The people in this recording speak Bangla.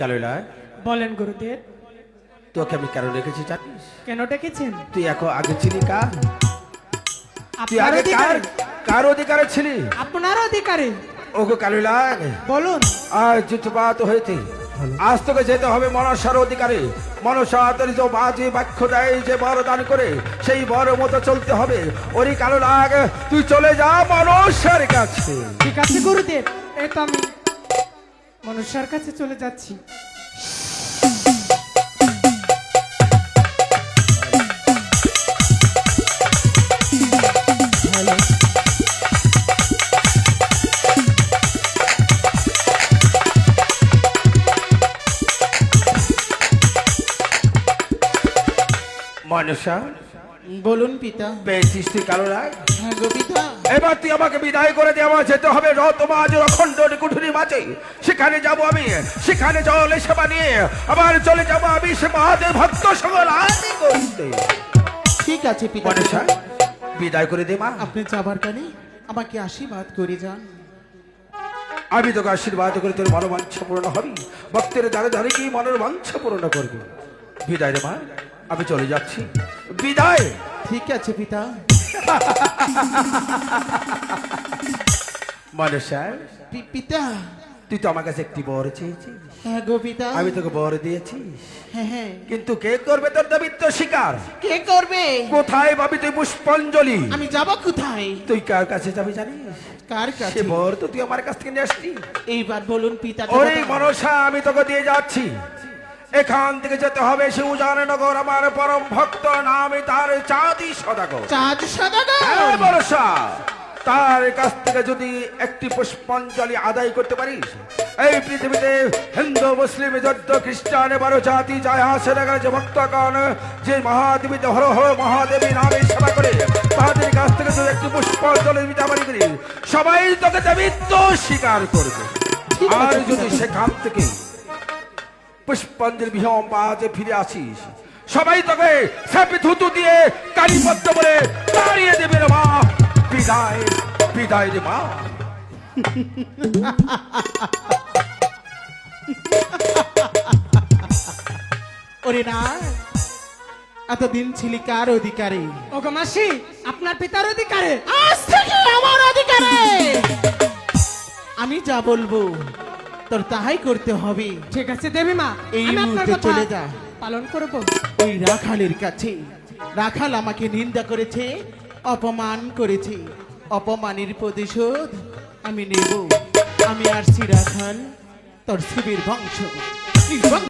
কালুলা বলেন গুরুদেব। তোকে আমি কেন রেখেছি জানিস? কেন ডেকেছেন? তুই এখন আগে ছিলি কার? তুই আপনার আগে কার অধিকারে। কার অধিকারে ছিলি? আপনার অধিকারে। ওগো কালুলা বলুন। আজ যুদ্ধপাত হয়েছে। আজ তোকে যেতে হবে মনসার অধিকারে। মনসা যে বাজে বাক্য দেয় যে বর দান করে সেই বর মতো চলতে হবে। ওরই কালো লাগ তুই চলে যা মনসার কাছে। ঠিক আছে গুরুদেব এই তো আমি মনুষ্যার কাছে চলে যাচ্ছি। মনসা বলুন পিতা। পেয়েছিস তুই কালো লাগ হ্যাঁ গো পিতা। এবার তুই আমাকে বিদায় করে দিয়ে আমার যেতে হবে। রতমাজ অখণ্ড কুঠুরি মাঝে। সেখানে যাব আমি সেখানে জলে সেবা নিয়ে আবার চলে যাব আমি সে মহাদেব ভক্ত সকল আদি করতে ঠিক আছে পিতা। মনসা বিদায় করে দে মা। আপনি যাবার কানে আমাকে আশীর্বাদ করে যান। আমি তোকে আশীর্বাদ করে তোর মনোবাঞ্ছা পূরণ হবি। ভক্তের দ্বারে দ্বারে কি মনের বাঞ্ছা পূরণ করবি। বিদায় রে মা। আমি চলে যাচ্ছি। বিদায়। ঠিক আছে পিতা। মনসা পি- পিতা। তুই তো আমার কাছে একটি বর চেয়েছিস। হ্যাঁ গো পিতা। আমি তোকে বর দিয়েছি হ্যাঁ হ্যাঁ। কিন্তু কে করবে তোর দাবিত্ব শিকার? কে করবে? কোথায় পাবি তুই পুষ্পাঞ্জলি? আমি যাব কোথায়? তুই কার কাছে যাবি জানিস? কার সে কাছে বর তো তুই আমার কাছ থেকে নিয়ে আসছি এইবার বলুন পিতা ওরে মনসা আমি তোকে দিয়ে যাচ্ছি। এখান থেকে যেতে হবে শিবজাননগর আমার পরম ভক্ত নামে তার চাঁদি সদাগর। চাঁদ সদাগর! হ্যাঁ, তার কাছ থেকে যদি একটি পুষ্পাঞ্জলি আদায় করতে পারিস এই পৃথিবীতে হিন্দু মুসলিম যুদ্ধ খ্রিস্টান বারো জাতি যায় আসে না যে ভক্তগণ যে মহাদেবী হর হর মহাদেবী নামে সেবা করে তাদের কাছ থেকে যদি একটি পুষ্পাঞ্জলি দিতে পারি সবাই তোকে দেবিত্ব স্বীকার করবে। আর যদি সেখান থেকে পুষ্পাঞ্জলি বিহম বাজে ফিরে আসিস। সবাই তোকে সাপে থুতু দিয়ে কালীপত্র বলে তাড়িয়ে দেবে রে মা। বিদায় বিদায় রে মা। ওরে না এতদিন ছিলি কার অধিকারে? ওগো মাসি আপনার পিতার অধিকারে। আজ থেকে আমার অধিকারে। আমি যা বলব তোর তাহাই করতে হবে। ঠিক আছে দেবী মা এই আমি আপনার মুহূর্তে কথা চলে যা। পালন করব। ওই রাখালের কাছে। রাখাল আমাকে নিন্দা করেছে অপমান করেছে। অপমানের প্রতিশোধ আমি নেব। আমি আর শ্রী রাখাল তোর শিবির বংশ। নির্বংশ